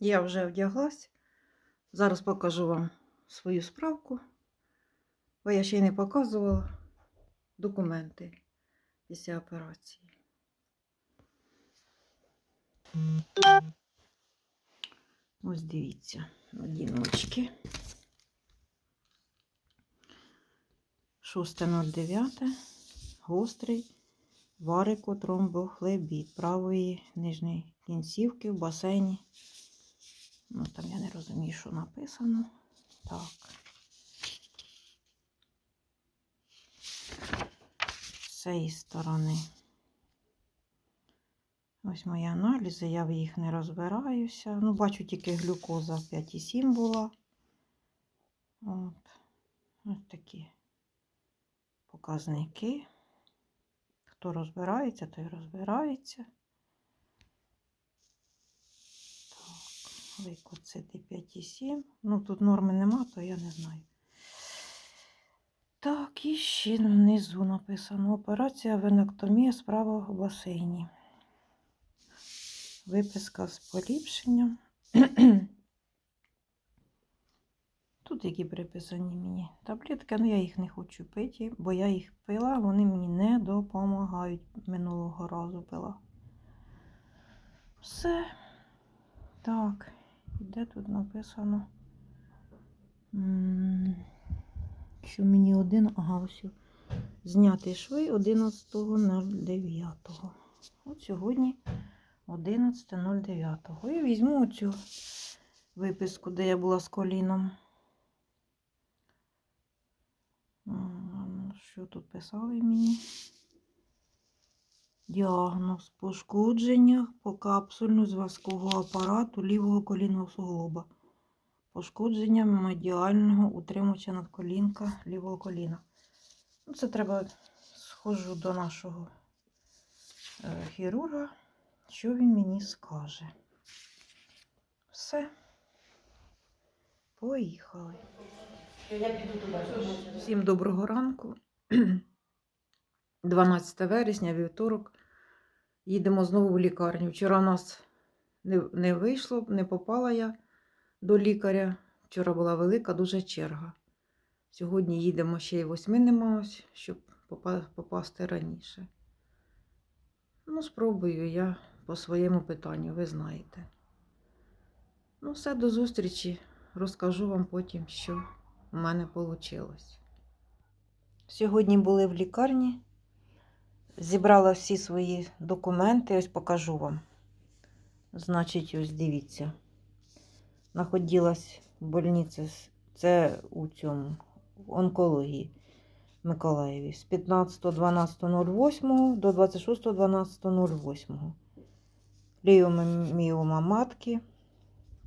Я вже вдяглась. Зараз покажу вам свою справку, бо я ще й не показувала документи після операції. Ось дивіться, одіночки. 6.09. Гострий варикотромбохлебіт правої нижньої кінцівки в басейні. Ну, там я не розумію, що написано. Так. З цієї сторони. Ось мої аналізи, я в їх не розбираюся. Ну, бачу, тільки глюкоза 5,7 була. От. Ось такі показники. Хто розбирається, той розбирається. Так, лейкоцити 5,7. Ну, тут норми нема, то я не знаю. Так, і ще внизу написано операція венектомія справа в басейні. Виписка з поліпшенням. Тут які приписані мені таблетки, але я їх не хочу пити, бо я їх пила, вони мені не допомагають. Минулого разу пила. Все. Так, де тут написано? Що мені один, ага, ось. Зняти шви 11.09. От сьогодні 11.09. І візьму оцю виписку, де я була з коліном. Що тут писали мені? Діагноз пошкодження по капсульну зв'язкового апарату лівого колінного суглоба. Пошкодження медіального утримувача надколінка лівого коліна. Ну, це треба схожу до нашого е, хірурга, що він мені скаже. Все. Поїхали. Всім доброго ранку. 12 вересня, вівторок. Їдемо знову в лікарню. Вчора у нас не, не вийшло, не попала я до лікаря. Вчора була велика дуже черга. Сьогодні їдемо ще й восьми нема, щоб попа- попасти раніше. Ну, спробую я по своєму питанню, ви знаєте. Ну, все, до зустрічі. Розкажу вам потім, що у мене вийшло. Сьогодні були в лікарні. Зібрала всі свої документи, ось покажу вам. Значить, ось дивіться. Находилась в больниці, це у цьому, в онкології Миколаєві з 15.12.08 до 26.12.08. Ліоміома матки,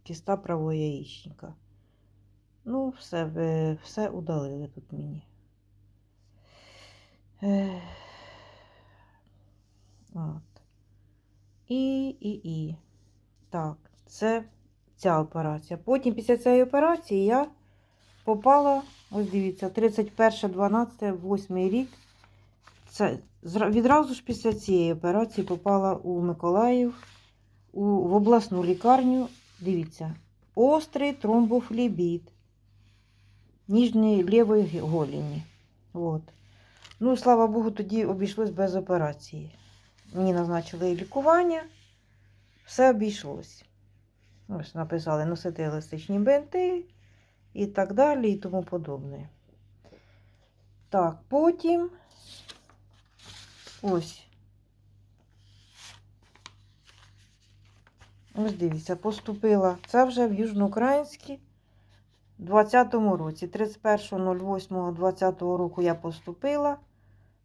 кіста правого яєчника. Ну, все, все удалили тут мені. Ех. От. І, і, і. Так, це ця операція. Потім після цієї операції я попала, ось дивіться, 31, 12, 8 рік. Це відразу ж після цієї операції попала у Миколаїв у, в обласну лікарню. Дивіться, острий тромбофлебіт ніжньої лівої голені. От. Ну, слава Богу, тоді обійшлось без операції. Мені назначили лікування, все обійшлось. Ось написали носити еластичні бинти і так далі, і тому подобне. Так, потім ось. Ось дивіться, поступила. Це вже в Южноукраїнській у 20-му році. 31.08.20 року я поступила.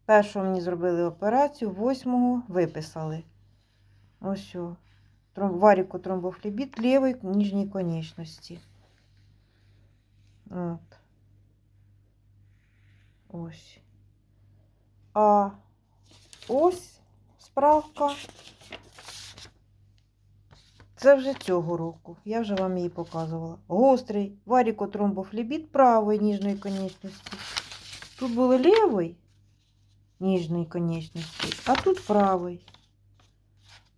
Першого мені зробили операцію, 8-го виписали. Ось о. Варікотромбофлебіт лівої ніжньої конечності. От. Ось. А ось справка. Це вже цього року. Я вже вам її показувала. Гострий варікотромбофлебіт правої ніжної конечності. Тут було лівий ніжної конечності, а тут правий.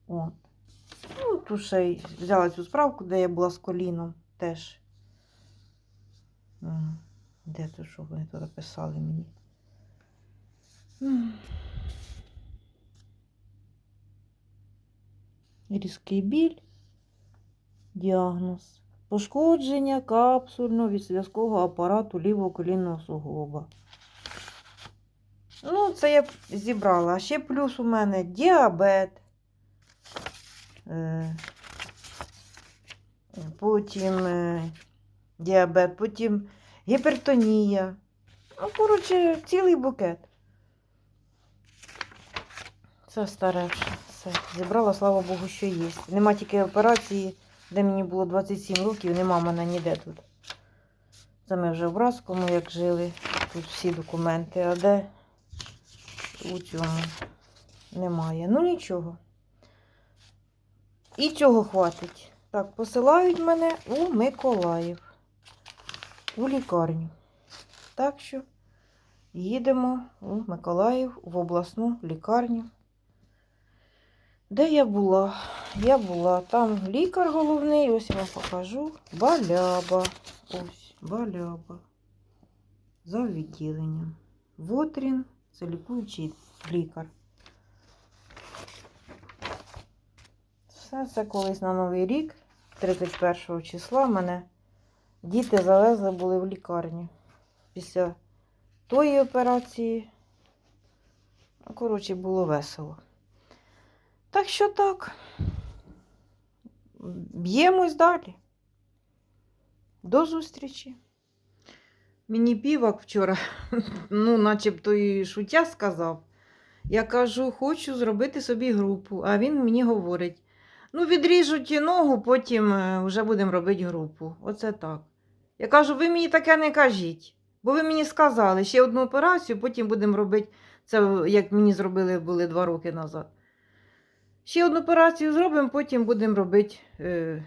От. Ну, тут ще взяла цю справку, де я була з коліном теж. Де то, що вони тут писали мені? Різкий біль. Діагноз. Пошкодження капсульно від зв'язкового апарату лівого колінного суглоба. Ну, це я зібрала. А ще плюс у мене діабет. Е, Потім е, діабет, потім гіпертонія. Ну, коротше, цілий букет. Це старе. Все. Зібрала, слава Богу, що є. Нема тільки операції, де мені було 27 років, нема мене ніде тут. Це ми вже в Братському, як жили. Тут всі документи, а де у цьому немає. Ну нічого. І цього хватить. Так, посилають мене у Миколаїв. У лікарню. Так що їдемо у Миколаїв в обласну лікарню. Де я була? Я була. Там лікар головний, ось я вам покажу. Баляба. Ось, баляба. За відділенням. Вотрін, це лікуючий лікар. Все це колись на Новий рік, 31 числа, мене діти завезли були в лікарню. Після тої операції. Ну, коротше, було весело. Так що так. Б'ємось далі. До зустрічі. Мені півак вчора, ну, начебто і шуття сказав. Я кажу, хочу зробити собі групу. А він мені говорить: ну, відріжуть ногу, потім е, вже будемо робити групу. Оце так. Я кажу, ви мені таке не кажіть. Бо ви мені сказали, ще одну операцію, потім будемо робити це, як мені зробили були два роки назад. Ще одну операцію зробимо, потім будемо робити е,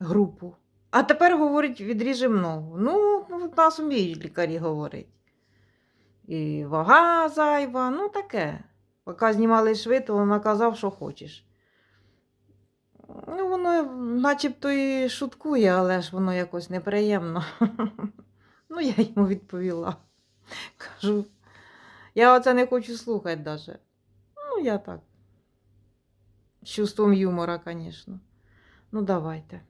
групу. А тепер, говорить, відріжемо ногу. Ну, нас вміють лікарі говорить. І вага зайва, ну таке. Поки знімали шви, то він наказав, що хочеш. Ну, воно начебто і шуткує, але ж воно якось неприємно. Ну, я йому відповіла. Кажу, я оце не хочу слухати навіть. Ну, я так. З чувством юмора, звісно. Ну, давайте.